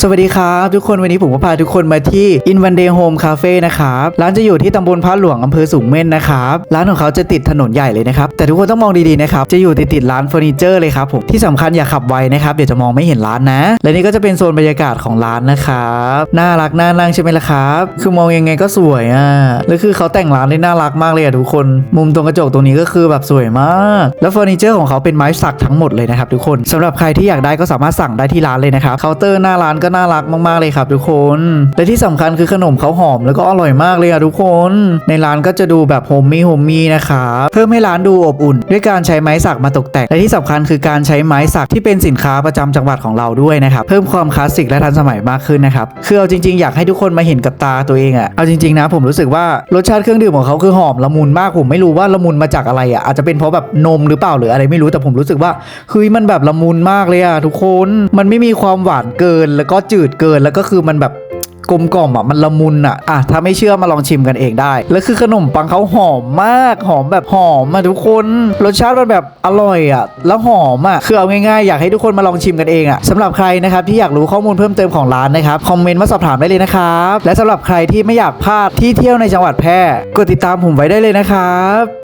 สวัสดีครับทุกคนวันนี้ผมก็พาทุกคนมาที่ In One Day Home Cafe นะครับร้านจะอยู่ที่ตำบลพระหลวงอำเภอสูงเม่นนะครับร้านของเขาจะติดถนนใหญ่เลยนะครับแต่ทุกคนต้องมองดีๆนะครับจะอยู่ติดติดร้านเฟอร์นิเจอร์เลยครับผมที่สำคัญอย่าขับไวนะครับเดี๋ยวจะมองไม่เห็นร้านนะ และนี่ก็จะเป็นโซนบรรยากาศของร้านนะครับน่ารักน่านั่งใช่ไหมล่ะครับคือมองยังไงก็สวยอะแล้วคือเขาแต่งร้านได้น่ารักมากเลยอะทุกคน มุมตรงกระจกตรงนี้ก็คือแบบสวยมาก แล้วเฟอร์นิเจอร์ของเขาเป็นไม้สักทั้งหมดเลยนะครับทุกคนสำหรับใครที่อยากได้ก็สามารถสั่งได้ที่ร้านเลยนะครับเคาน์เตอร์หน้าร้านก็น่ารักมากๆเลยครับทุกคน และที่สำคัญคือขนมเขาหอมแล้วก็อร่อยมากเลยอะทุกคน ในร้านก็จะดูแบบโฮมมี่โฮมมี่นะครับเพิ่มให้ร้านดูอบอุ่น ด้วยการใช้ไม้สักมาตกแต่งและที่สำคัญคือการใช้ไม้สักที่เป็นสินค้าประจำจังหวัดของเราด้วยนะครับเพิ่มความคลาสสิกและทันสมัยมากขึ้นนะครับคือเอาจริงๆอยากให้ทุกคนมาเห็นกับตาตัวเองอะเอาจริงๆนะผมรู้สึกว่ารสชาติเครื่องดื่มของเขาคือหอมละมุนมากผมไม่รู้ว่าละมุนมาจากอะไรอะอาจจะเป็นเพราะแบบนมหรือเปล่าหรืออะไรไม่รู้แต่ผมรู้สึกว่าเฮ้ยมันแบบละมุนมากเลยอะทุกคน มันไม่มีความหวานเกินแล้วก็จืดเกินแล้วก็คือมันแบบกลมกล่อมอะมันละมุนอะอะถ้าไม่เชื่อมาลองชิมกันเองได้ แล้วคือขนมปังเขาหอมมากหอมแบบหอมอะทุกคนรสชาติมันแบบอร่อยอะแล้วหอมอะคือเอาง่ายๆอยากให้ทุกคนมาลองชิมกันเองอะสำหรับใครนะครับที่อยากรู้ข้อมูลเพิ่มเติมของร้านนะครับคอมเมนต์มาสอบถามได้เลยนะครับและสำหรับใครที่ไม่อยากพลาดที่เที่ยวในจังหวัดแพร่กดติดตามผมไว้ได้เลยนะครับ